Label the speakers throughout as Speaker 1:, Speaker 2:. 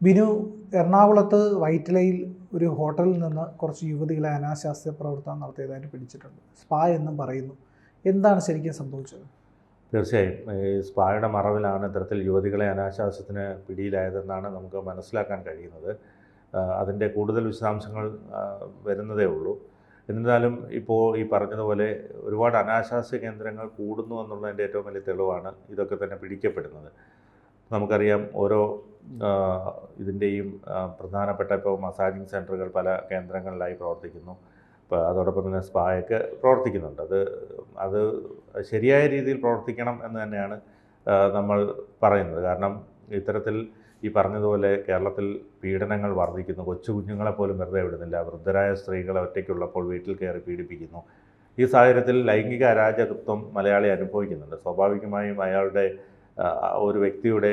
Speaker 1: ബിനു എറണാകുളത്ത് വൈറ്റിലയിൽ ഒരു ഹോട്ടലിൽ നിന്ന് കുറച്ച് യുവതികളെ അനാശാസ്യ പ്രവർത്തനം നടത്തിയതായിട്ട് പിടിച്ചിട്ടുണ്ട്. സ്പാ എന്നും പറയുന്നു. എന്താണ് ശരിക്കും സംഭവിച്ചത്?
Speaker 2: തീർച്ചയായും. ഈ സ്പായുടെ മറവിലാണ് ഇത്തരത്തിൽ യുവതികളെ അനാശാസ്യത്തിന് പിടിയിലായതെന്നാണ് നമുക്ക് മനസ്സിലാക്കാൻ കഴിയുന്നത്. അതിന്റെ കൂടുതൽ വിശദാംശങ്ങൾ വരുന്നതേ ഉള്ളൂ. എന്നിരുന്നാലും ഇപ്പോൾ ഈ പറഞ്ഞതുപോലെ ഒരുപാട് അനാശാസ്യ കേന്ദ്രങ്ങൾ കൂടുന്നു എന്നുള്ളതിന്റെ ഏറ്റവും വലിയ തെളിവാണ് ഇതൊക്കെ തന്നെ പിടിക്കപ്പെടുന്നത്. നമുക്കറിയാം ഓരോ ഇതിന്റെയും പ്രധാനപ്പെട്ട ഇപ്പോൾ മസാജിങ് സെന്ററുകൾ പല കേന്ദ്രങ്ങളിലായി പ്രവർത്തിക്കുന്നു. അപ്പോൾ അതോടൊപ്പം തന്നെ സ്പായൊക്കെ പ്രവർത്തിക്കുന്നുണ്ട്. അത് അത് ശരിയായ രീതിയിൽ പ്രവർത്തിക്കണം എന്ന് തന്നെയാണ് നമ്മൾ പറയുന്നത്. കാരണം ഇത്തരത്തിൽ ഈ പറഞ്ഞതുപോലെ കേരളത്തിൽ പീഡനങ്ങൾ വർദ്ധിക്കുന്നു. കൊച്ചു കുഞ്ഞുങ്ങളെ പോലും വെറുതെ വിടുന്നില്ല. വൃദ്ധരായ സ്ത്രീകളെ ഒറ്റയ്ക്കുള്ളപ്പോൾ വീട്ടിൽ കയറി പീഡിപ്പിക്കുന്നു. ഈ സാഹചര്യത്തിൽ ലൈംഗിക അരാജകത്വം മലയാളി അനുഭവിക്കുന്നുണ്ട്. സ്വാഭാവികമായും അയാളുടെ ഒരു വ്യക്തിയുടെ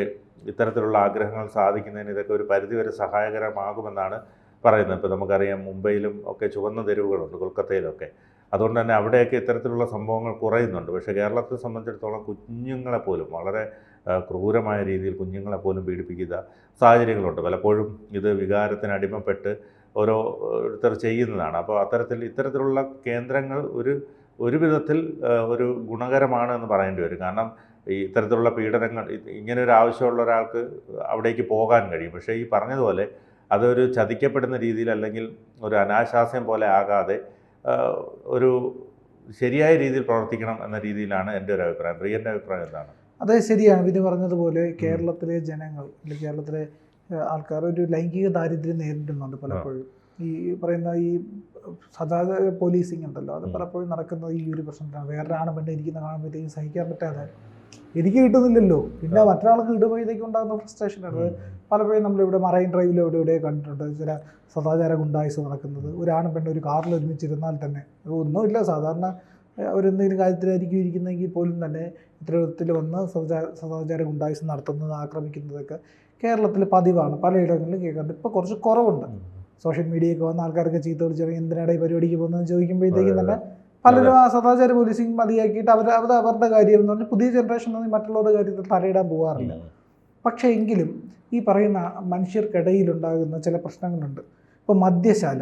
Speaker 2: ഇത്തരത്തിലുള്ള ആഗ്രഹങ്ങൾ സാധിക്കുന്നതിന് ഇതൊക്കെ ഒരു പരിധിവരെ സഹായകരമാകുമെന്നാണ് പറയുന്നത്. ഇപ്പോൾ നമുക്കറിയാം മുംബൈയിലും ഒക്കെ ചുവന്ന തെരുവുകളുണ്ട് കൊൽക്കത്തയിലൊക്കെ. അതുകൊണ്ട് തന്നെ അവിടെയൊക്കെ ഇത്തരത്തിലുള്ള സംഭവങ്ങൾ കുറയുന്നുണ്ട്. പക്ഷേ കേരളത്തെ സംബന്ധിച്ചിടത്തോളം കുഞ്ഞുങ്ങളെ പോലും വളരെ ക്രൂരമായ രീതിയിൽ കുഞ്ഞുങ്ങളെ പോലും പീഡിപ്പിക്കുന്ന സാഹചര്യങ്ങളുണ്ട്. പലപ്പോഴും ഇത് വികാരത്തിന് അടിമപ്പെട്ട് ഓരോരുത്തർ ചെയ്യുന്നതാണ്. അപ്പോൾ അത്തരത്തിൽ ഇത്തരത്തിലുള്ള കേന്ദ്രങ്ങൾ ഒരു ഒരു വിധത്തിൽ ഒരു ഗുണകരമാണ് എന്ന് പറയേണ്ടി വരും. കാരണം ഈ ഇത്തരത്തിലുള്ള പീഡനങ്ങൾ ഇങ്ങനെ ഒരു ആവശ്യമുള്ള ഒരാൾക്ക് അവിടേക്ക് പോകാൻ കഴിയും. പക്ഷേ ഈ പറഞ്ഞതുപോലെ അതൊരു ചതിക്കപ്പെടുന്ന രീതിയിൽ അല്ലെങ്കിൽ ഒരു അനാശാസ്യം പോലെ ആകാതെ ഒരു ശരിയായ രീതിയിൽ പ്രവർത്തിക്കണം എന്ന രീതിയിലാണ് എന്റെ ഒരു അഭിപ്രായം. പ്രിയന്റെ അഭിപ്രായം എന്താണ്?
Speaker 1: അതെ ശരിയാണ്. വിധി പറഞ്ഞതുപോലെ കേരളത്തിലെ ജനങ്ങൾ അല്ലെങ്കിൽ കേരളത്തിലെ ആൾക്കാർ ഒരു ലൈംഗിക ദാരിദ്ര്യം നേരിടുന്നുണ്ട് പലപ്പോഴും. ഈ പറയുന്ന ഈ സദാചാര പോലീസിങ് ഉണ്ടല്ലോ അത് പലപ്പോഴും നടക്കുന്നത് ഈ ഒരു പ്രശ്നത്തിലാണ്. വേറൊരാണ് പെണ്ണ് ഇരിക്കുന്ന കാണുമ്പോഴത്തേക്കും സഹിക്കാൻ പറ്റാതെ. എനിക്ക് കിട്ടുന്നില്ലല്ലോ. പിന്നെ. മറ്റൊരാൾക്ക് കിട്ടുമ്പോഴത്തേക്കും ഉണ്ടാകുന്ന ഫ്രസ്ട്രേഷനാണ് ആണ്. പലപ്പോഴും നമ്മളിവിടെ മറൈൻ ഡ്രൈവിലോ ഇവിടെ ഇവിടെ കണ്ടിട്ടുണ്ട്. ചില സദാചാര ഗുണ്ടായുസ് നടക്കുന്നത്. ഒരാണും പെണ്ണ് ഒരു കാറിൽ ഒരുമിച്ചിരുന്നാൽ തന്നെ. ഒന്നുമില്ല. സാധാരണ അവരെന്തെങ്കിലും കാര്യത്തിലായിരിക്കും ഇരിക്കുന്നെങ്കിൽ പോലും തന്നെ ഇത്തരത്തിൽ വന്ന് സദാചാര സദാചാര ഗുണ്ടായുസ് നടത്തുന്നത് ആക്രമിക്കുന്നതൊക്കെ കേരളത്തിൽ പതിവാണ്. പലയിടങ്ങളിലും കേൾക്കാറുണ്ട്. ഇപ്പോൾ കുറച്ച് കുറവുണ്ട്. സോഷ്യൽ മീഡിയയൊക്കെ വന്ന ആൾക്കാർക്ക് ചീത്ത വിളിച്ചാൽ എന്തിനാണ് ഈ പരിപാടിക്ക് പോകുന്നതെന്ന് ചോദിക്കുമ്പോഴത്തേക്കും തന്നെ പലരും ആ സദാചാര പോലീസിങ് മതിയാക്കിയിട്ട് അവർ അത് അവരുടെ കാര്യം എന്ന് പറഞ്ഞാൽ പുതിയ ജനറേഷൻ ഒന്നും മറ്റുള്ളവരുടെ കാര്യത്തിൽ തലയിടാൻ പോകാറില്ല പക്ഷേ എങ്കിലും ഈ പറയുന്ന മനുഷ്യർക്കിടയിലുണ്ടാകുന്ന ചില പ്രശ്നങ്ങളുണ്ട്. ഇപ്പോൾ മദ്യശാല.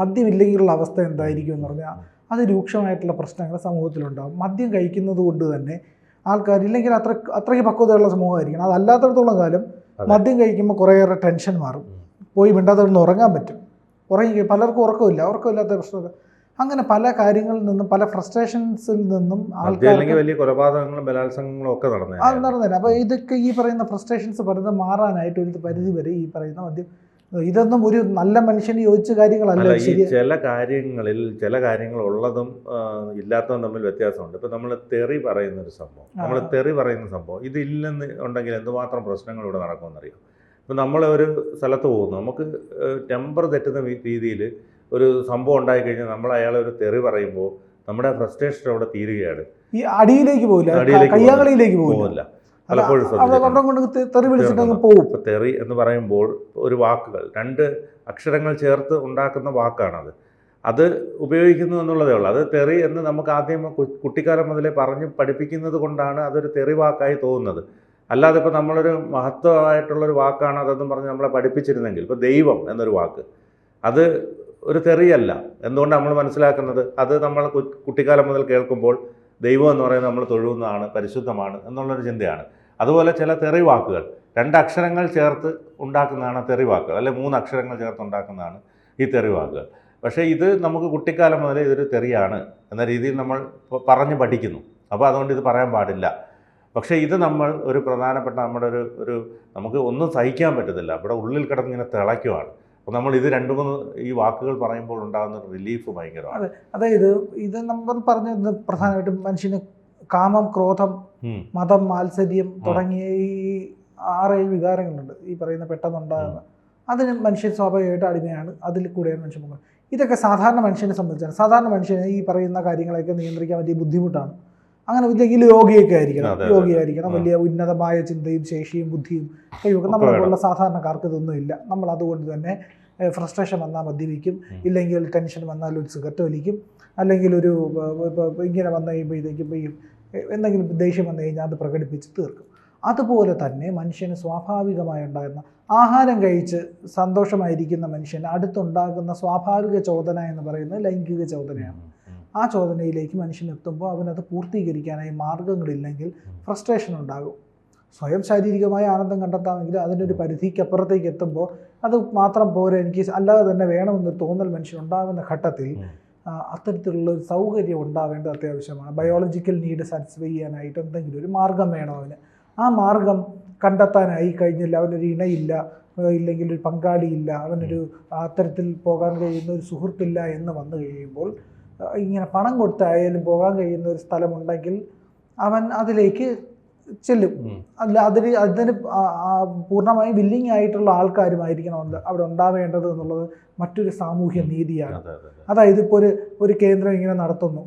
Speaker 1: മദ്യമില്ലെങ്കിലുള്ള അവസ്ഥ എന്തായിരിക്കും എന്ന് പറഞ്ഞാൽ അത് രൂക്ഷമായിട്ടുള്ള പ്രശ്നങ്ങൾ സമൂഹത്തിലുണ്ടാകും മദ്യം കഴിക്കുന്നത് കൊണ്ട് തന്നെ ആൾക്കാർ ഇല്ലെങ്കിൽ അത്ര അത്രയ്ക്ക് പക്വതയുള്ള സമൂഹമായിരിക്കണം. അതല്ലാത്തടത്തോളം കാലം മദ്യം കഴിക്കുമ്പോൾ കുറേയേറെ ടെൻഷൻ മാറും. പോയി മിണ്ടാതെ ഒന്ന് ഉറങ്ങാൻ പറ്റും. ഉറങ്ങി പലർക്കും ഉറക്കമില്ല. ഉറക്കമില്ലാത്ത പ്രശ്നമൊക്കെ. അങ്ങനെ പല കാര്യങ്ങളിൽ നിന്നും പല ഫ്രസ്ട്രേഷൻസിൽ നിന്നും
Speaker 2: ആൾക്കാർക്ക് വലിയ കൊലപാതകങ്ങളും ബലാത്സംഗങ്ങളും ഒക്കെ
Speaker 1: അത് നടന്നില്ല അപ്പോൾ ഇതൊക്കെ ഈ പറയുന്ന ഫ്രസ്ട്രേഷൻസ് പറയുന്നത് മാറാനായിട്ട് ഒരു പരിധി വരെ ഈ പറയുന്ന മദ്യം ഇതൊന്നും ഒരു നല്ല മനുഷ്യന് യോജിച്ച കാര്യങ്ങളല്ല.
Speaker 2: ചില കാര്യങ്ങളിൽ ചില കാര്യങ്ങൾ ഉള്ളതും ഇല്ലാത്തതും തമ്മിൽ വ്യത്യാസമുണ്ട്. ഇപ്പം നമ്മൾ തെറി പറയുന്ന ഒരു സംഭവം നമ്മൾ തെറി പറയുന്ന സംഭവം ഇതില്ലെന്ന് ഉണ്ടെങ്കിൽ എന്തുമാത്രം പ്രശ്നങ്ങൾ ഇവിടെ നടക്കുമെന്നറിയോ? ഇപ്പം നമ്മൾ ഒരു സ്ഥലത്ത് പോകുന്നു. നമുക്ക് ടെമ്പർ തെറ്റുന്ന രീതിയിൽ ഒരു സംഭവം ഉണ്ടായിക്കഴിഞ്ഞാൽ നമ്മൾ അയാളെ ഒരു തെറി പറയുമ്പോൾ നമ്മുടെ ഫ്രസ്ട്രേഷൻ അവിടെ തീരുകയാണ്.
Speaker 1: ഈ അടിയിലേക്ക് പോകില്ല പോകില്ല
Speaker 2: പലപ്പോഴും
Speaker 1: തെറി
Speaker 2: എന്ന് പറയുമ്പോൾ ഒരു വാക്കുകൾ രണ്ട് അക്ഷരങ്ങൾ ചേർത്ത് ഉണ്ടാക്കുന്ന വാക്കാണത്. അത് ഉപയോഗിക്കുന്നു എന്നുള്ളതേ ഉള്ളൂ. അത് തെറി എന്ന് നമുക്ക് ആദ്യം കുട്ടിക്കാലം മുതലേ പറഞ്ഞ് പഠിപ്പിക്കുന്നത് കൊണ്ടാണ് അതൊരു തെറി വാക്കായി തോന്നുന്നത്. അല്ലാതെ ഇപ്പോൾ നമ്മളൊരു മഹത്വമായിട്ടുള്ളൊരു വാക്കാണ് അതെന്ന് പറഞ്ഞ് നമ്മളെ പഠിപ്പിച്ചിരുന്നെങ്കിൽ ഇപ്പോൾ ദൈവം എന്നൊരു വാക്ക് അത് ഒരു തെറിയല്ല. എന്തുകൊണ്ട് നമ്മൾ മനസ്സിലാക്കുന്നത്? അത് നമ്മൾ കുട്ടിക്കാലം മുതൽ കേൾക്കുമ്പോൾ ദൈവം എന്ന് പറയുന്നത് നമ്മൾ തൊഴുന്നതാണ് പരിശുദ്ധമാണ് എന്നുള്ളൊരു ചിന്തയാണ്. അതുപോലെ ചില തെറി വാക്കുകൾ രണ്ട് അക്ഷരങ്ങൾ ചേർത്ത് ഉണ്ടാക്കുന്നതാണ് തെറി വാക്കുകൾ അല്ലെ മൂന്ന് അക്ഷരങ്ങൾ ചേർത്ത് ഉണ്ടാക്കുന്നതാണ് ഈ തെറി വാക്കുകൾ. പക്ഷേ ഇത് നമുക്ക് കുട്ടിക്കാലം മുതലേ ഇതൊരു തെറിയാണ് എന്ന രീതിയിൽ നമ്മൾ പറഞ്ഞ് പഠിക്കുന്നു. അപ്പോൾ അതുകൊണ്ട് ഇത് പറയാൻ പാടില്ല. പക്ഷേ ഇത് നമ്മൾ ഒരു പ്രധാനപ്പെട്ട നമ്മുടെ ഒരു ഒരു നമുക്ക് ഒന്നും സഹിക്കാൻ പറ്റത്തില്ല. അവിടെ ഉള്ളിൽ കിടന്നിങ്ങനെ തിളയ്ക്കുവാണ്. അപ്പോൾ നമ്മൾ ഇത് രണ്ട് മൂന്ന് ഈ വാക്കുകൾ പറയുമ്പോൾ ഉണ്ടാകുന്ന റിലീഫ് ഭയങ്കരമാണ്. അതെ.
Speaker 1: അതായത് ഇത് നമ്മൾ പറഞ്ഞത് പ്രധാനമായിട്ടും മനുഷ്യന് കാമം ക്രോധം. മതം മാത്സര്യം തുടങ്ങിയ ഈ ആറേഴ് വികാരങ്ങളുണ്ട്. ഈ പറയുന്ന പെട്ടെന്നുണ്ടാകുന്ന. അതിന് മനുഷ്യൻ സ്വാഭാവികമായിട്ട് അടിമയാണ്. അതിൽ കൂടെയാണ് മനുഷ്യൻ പോകുന്നത്. ഇതൊക്കെ സാധാരണ മനുഷ്യനെ സംബന്ധിച്ചാണ്. സാധാരണ മനുഷ്യനെ ഈ പറയുന്ന കാര്യങ്ങളൊക്കെ നിയന്ത്രിക്കാൻ വലിയ ബുദ്ധിമുട്ടാണ്. അങ്ങനെ ഇല്ലെങ്കിൽ യോഗിയൊക്കെ ആയിരിക്കണം. യോഗിയായിരിക്കണം. വലിയ ഉന്നതമായ ചിന്തയും ശേഷിയും ബുദ്ധിയും കഴിവൊക്കെ നമ്മളെപ്പോലുള്ള സാധാരണക്കാർക്ക് ഇതൊന്നുമില്ല നമ്മൾ അതുകൊണ്ട് തന്നെ ഫ്രസ്ട്രേഷൻ വന്നാൽ മദ്യപിക്കും. ഇല്ലെങ്കിൽ ടെൻഷൻ വന്നാൽ ഒരു സിഗരറ്റ് വലിക്കും. അല്ലെങ്കിൽ ഒരു ഇങ്ങനെ വന്നു കഴിയുമ്പോഴത്തേക്കും ഈ എന്തെങ്കിലും ദേഷ്യം വന്നു കഴിഞ്ഞാൽ അത് പ്രകടിപ്പിച്ച് തീർക്കും. അതുപോലെ തന്നെ മനുഷ്യന് സ്വാഭാവികമായി ഉണ്ടാകുന്ന ആഹാരം കഴിച്ച് സന്തോഷമായിരിക്കുന്ന മനുഷ്യന് അടുത്തുണ്ടാകുന്ന സ്വാഭാവിക ചോദന എന്ന് പറയുന്നത് ലൈംഗിക ചോദനയാണ്. ആ ചോദനയിലേക്ക് മനുഷ്യൻ എത്തുമ്പോൾ അവനത് പൂർത്തീകരിക്കാനായി മാർഗങ്ങളില്ലെങ്കിൽ ഫ്രസ്ട്രേഷൻ ഉണ്ടാകും. സ്വയം ശാരീരികമായ ആനന്ദം കണ്ടെത്താമെങ്കിൽ അതിനൊരു പരിധിക്കപ്പുറത്തേക്ക് എത്തുമ്പോൾ അത് മാത്രം പോരെ എനിക്ക് അല്ലാതെ തന്നെ വേണമെന്ന് തോന്നൽ മനുഷ്യൻ ഉണ്ടാകുന്ന ഘട്ടത്തിൽ അത്തരത്തിലുള്ള ഒരു സൗകര്യം ഉണ്ടാവേണ്ടത് അത്യാവശ്യമാണ്. ബയോളജിക്കൽ നീഡ് സാറ്റിസ്ഫൈ ചെയ്യാനായിട്ട് എന്തെങ്കിലും ഒരു മാർഗം വേണം അവന്. ആ മാർഗം കണ്ടെത്താനായി കഴിഞ്ഞില്ല അവനൊരു ഇണയില്ല ഇല്ലെങ്കിൽ ഒരു പങ്കാളിയില്ല അവനൊരു അത്തരത്തിൽ പോകാൻ കഴിയുന്ന ഒരു സുഹൃത്തില്ല എന്ന് വന്നു കഴിയുമ്പോൾ ഇങ്ങനെ പണം കൊടുത്തായാലും പോകാൻ കഴിയുന്ന ഒരു സ്ഥലമുണ്ടെങ്കിൽ അവൻ അതിലേക്ക് ചെല്ലും. അല്ല അതിന് അതിന് പൂർണമായും വില്ലിങ് ആയിട്ടുള്ള ആൾക്കാരുമായിരിക്കണം അവിടെ ഉണ്ടാവേണ്ടത് എന്നുള്ളത് മറ്റൊരു സാമൂഹ്യ നീതിയാണ്.
Speaker 2: അതെ അതെ അതെ.
Speaker 1: അതായത് ഇപ്പോൾ ഒരു ഒരു കേന്ദ്രം ഇങ്ങനെ നടത്തുന്നു.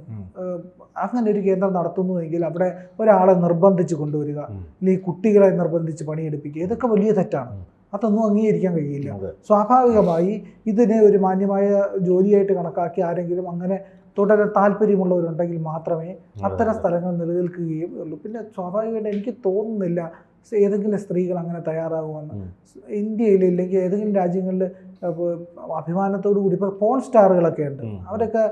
Speaker 1: അങ്ങനെ ഒരു കേന്ദ്രം നടത്തുന്നുവെങ്കിൽ അവിടെ ഒരാളെ നിർബന്ധിച്ച് കൊണ്ടുവരിക. അല്ലെങ്കിൽ കുട്ടികളെ നിർബന്ധിച്ച് പണിയെടുപ്പിക്കുക. ഇതൊക്കെ വലിയ തെറ്റാണ്. അതൊന്നും അംഗീകരിക്കാൻ കഴിയില്ല. സ്വാഭാവികമായി ഇതിനെ ഒരു മാന്യമായ ജോലിയായിട്ട് കണക്കാക്കി ആരെങ്കിലും അങ്ങനെ തുടരാൻ താല്പര്യമുള്ളവരുണ്ടെങ്കിൽ മാത്രമേ അത്തരം സ്ഥലങ്ങൾ നിലനിൽക്കുകയും ഉള്ളൂ. പിന്നെ സ്വാഭാവികമായിട്ട് എനിക്ക് തോന്നുന്നില്ല ഏതെങ്കിലും സ്ത്രീകൾ അങ്ങനെ തയ്യാറാകുമെന്ന്. ഇന്ത്യയിൽ ഇല്ലെങ്കിൽ ഏതെങ്കിലും രാജ്യങ്ങളിൽ അഭിമാനത്തോടു കൂടി ഇപ്പോൾ പോൺ സ്റ്റാറുകളൊക്കെ ഉണ്ട്. അവരൊക്കെ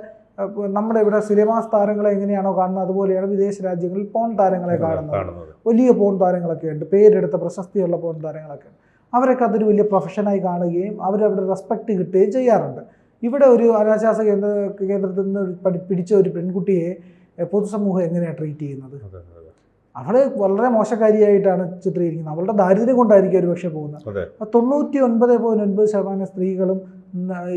Speaker 1: നമ്മുടെ ഇവിടെ സിനിമാ താരങ്ങളെ എങ്ങനെയാണോ കാണുന്നത് അതുപോലെയാണ് വിദേശ രാജ്യങ്ങളിൽ പോൺ താരങ്ങളെ കാണുന്നത്.
Speaker 2: കാണുന്നത്.
Speaker 1: വലിയ പോൺ താരങ്ങളൊക്കെ ഉണ്ട്. പേരെടുത്ത പ്രശസ്തിയുള്ള പോൺ താരങ്ങളൊക്കെ ഉണ്ട്. അവരൊക്കെ അതൊരു വലിയ പ്രൊഫഷനായി കാണുകയും അവരവിടെ റെസ്പെക്റ്റ് കിട്ടുകയും ചെയ്യാറുണ്ട്. ഇവിടെ ഒരു അനാശാസ കേന്ദ്ര കേന്ദ്രത്തിൽ നിന്ന് പഠി പിടിച്ച ഒരു പെൺകുട്ടിയെ പൊതുസമൂഹം എങ്ങനെയാണ് ട്രീറ്റ് ചെയ്യുന്നത്? അവൾ വളരെ മോശക്കാരിയായിട്ടാണ് ചിത്രീകരിക്കുന്നത്. അവളുടെ ദാരിദ്ര്യം കൊണ്ടായിരിക്കും ഒരു പക്ഷേ പോകുന്നത്. തൊണ്ണൂറ്റി ഒൻപത് പോയിന്റ് ഒൻപത് ശതമാനം സ്ത്രീകളും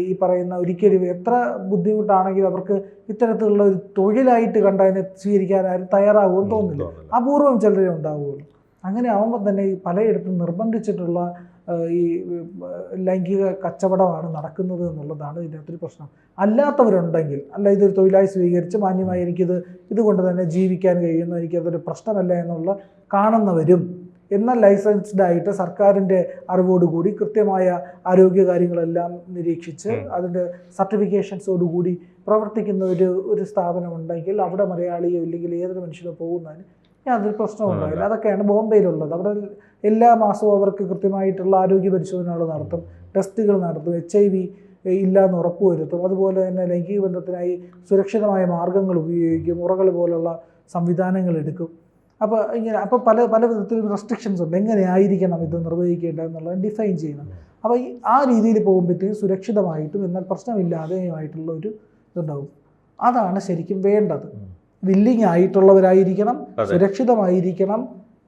Speaker 1: ഈ പറയുന്ന ഒരിക്കലും എത്ര ബുദ്ധിമുട്ടാണെങ്കിലും അവർക്ക് ഇത്തരത്തിലുള്ള ഒരു തൊഴിലായിട്ട് കണ്ടതിനെ സ്വീകരിക്കാൻ ആരും തയ്യാറാകുമെന്ന് തോന്നുന്നില്ല.
Speaker 2: തോന്നുന്നില്ല.
Speaker 1: അപൂർവം ചിലരെ ഉണ്ടാവുകയുള്ളൂ. അങ്ങനെ ആവുമ്പോൾ തന്നെ ഈ പലയിടത്തും നിർബന്ധിച്ചിട്ടുള്ള ഈ ലൈംഗിക കച്ചവടമാണ് നടക്കുന്നത് എന്നുള്ളതാണ് ഇതിനകത്തൊരു പ്രശ്നം അല്ലാത്തവരുണ്ടെങ്കിൽ അല്ല ഇതൊരു തൊഴിലായി സ്വീകരിച്ച് മാന്യമായി എനിക്കിത് ഇതുകൊണ്ട് തന്നെ ജീവിക്കാൻ കഴിയുന്നു എനിക്കതൊരു പ്രശ്നമല്ല എന്നുള്ള കാണുന്നവരും എന്നാൽ ലൈസൻസ്ഡ് ആയിട്ട് സർക്കാരിന്റെ അറിവോടുകൂടി കൃത്യമായ ആരോഗ്യ കാര്യങ്ങളെല്ലാം നിരീക്ഷിച്ച്. അതിന്റെ സർട്ടിഫിക്കേഷൻസോടുകൂടി പ്രവർത്തിക്കുന്ന ഒരു ഒരു സ്ഥാപനം ഉണ്ടെങ്കിൽ അവിടെ മലയാളിയോ ഇല്ലെങ്കിൽ ഏതൊരു മനുഷ്യനോ പോകുന്നതിന് യാതൊരു പ്രശ്നവും ഉണ്ടാവില്ല അതൊക്കെയാണ് ബോംബെയിലുള്ളത്. അവിടെ എല്ലാ മാസവും അവർക്ക് കൃത്യമായിട്ടുള്ള ആരോഗ്യ പരിശോധനകൾ നടത്തും. ടെസ്റ്റുകൾ നടത്തും. എച്ച് ഐ വി ഇല്ല എന്ന് ഉറപ്പുവരുത്തും അതുപോലെ തന്നെ ലൈംഗിക ബന്ധത്തിനായി സുരക്ഷിതമായ മാർഗങ്ങൾ ഉപയോഗിക്കും. ഉറകൾ പോലുള്ള സംവിധാനങ്ങൾ എടുക്കും. അപ്പോൾ ഇങ്ങനെ അപ്പോൾ പല പല വിധത്തിലും റെസ്ട്രിക്ഷൻസ് ഉണ്ട്. എങ്ങനെയായിരിക്കണം ഇത് നിർവഹിക്കേണ്ടത് എന്നുള്ളത് ഡിഫൈൻ ചെയ്യണം. അപ്പോൾ ഈ ആ രീതിയിൽ പോകുമ്പോഴത്തേക്കും സുരക്ഷിതമായിട്ടും എന്നാൽ പ്രശ്നമില്ലാതെയുമായിട്ടുള്ള ഒരു ഇതുണ്ടാവും. അതാണ് ശരിക്കും വേണ്ടത്. വില്ലിങ് ആയിട്ടുള്ളവരായിരിക്കണം. സുരക്ഷിതമായിരിക്കണം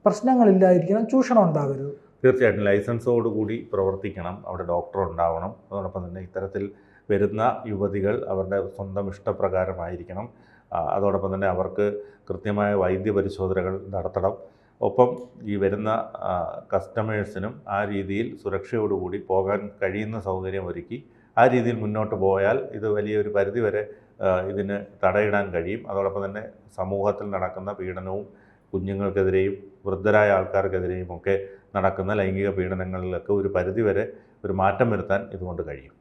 Speaker 1: പ്രശ്നങ്ങളില്ലായിരിക്കണം ചൂഷണം ഉണ്ടാകരുത്.
Speaker 2: തീർച്ചയായിട്ടും ലൈസൻസോടുകൂടി പ്രവർത്തിക്കണം അവിടെ ഡോക്ടർ ഉണ്ടാവണം. അതോടൊപ്പം തന്നെ ഇത്തരത്തിൽ വരുന്ന യുവതികൾ അവരുടെ സ്വന്തം ഇഷ്ടപ്രകാരമായിരിക്കണം. അതോടൊപ്പം തന്നെ അവർക്ക് കൃത്യമായ വൈദ്യ പരിശോധനകൾ നടത്തണം. ഒപ്പം ഈ വരുന്ന കസ്റ്റമേഴ്സിനും ആ രീതിയിൽ സുരക്ഷയോടുകൂടി പോകാൻ കഴിയുന്ന സൗകര്യം ഒരുക്കി ആ രീതിയിൽ മുന്നോട്ട് പോയാൽ ഇത് വലിയൊരു പരിധിവരെ ഇതിന് തടയിടാൻ കഴിയും. അതോടൊപ്പം തന്നെ സമൂഹത്തിൽ നടക്കുന്ന പീഡനവും കുഞ്ഞുങ്ങൾക്കെതിരെയും വൃദ്ധരായ ആൾക്കാർക്കെതിരെയും ഒക്കെ നടക്കുന്ന ലൈംഗിക പീഡനങ്ങളിലൊക്കെ ഒരു പരിധിവരെ ഒരു മാറ്റം വരുത്താൻ ഇതുകൊണ്ട് കഴിയും.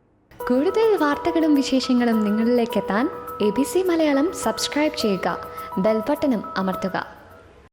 Speaker 3: കൂടുതൽ വാർത്തകളും വിശേഷങ്ങളും നിങ്ങളിലേക്ക് എത്താൻ A B C Malayalam subscribe ചെയ്യുക. ബെൽബട്ടനും അമർത്തുക.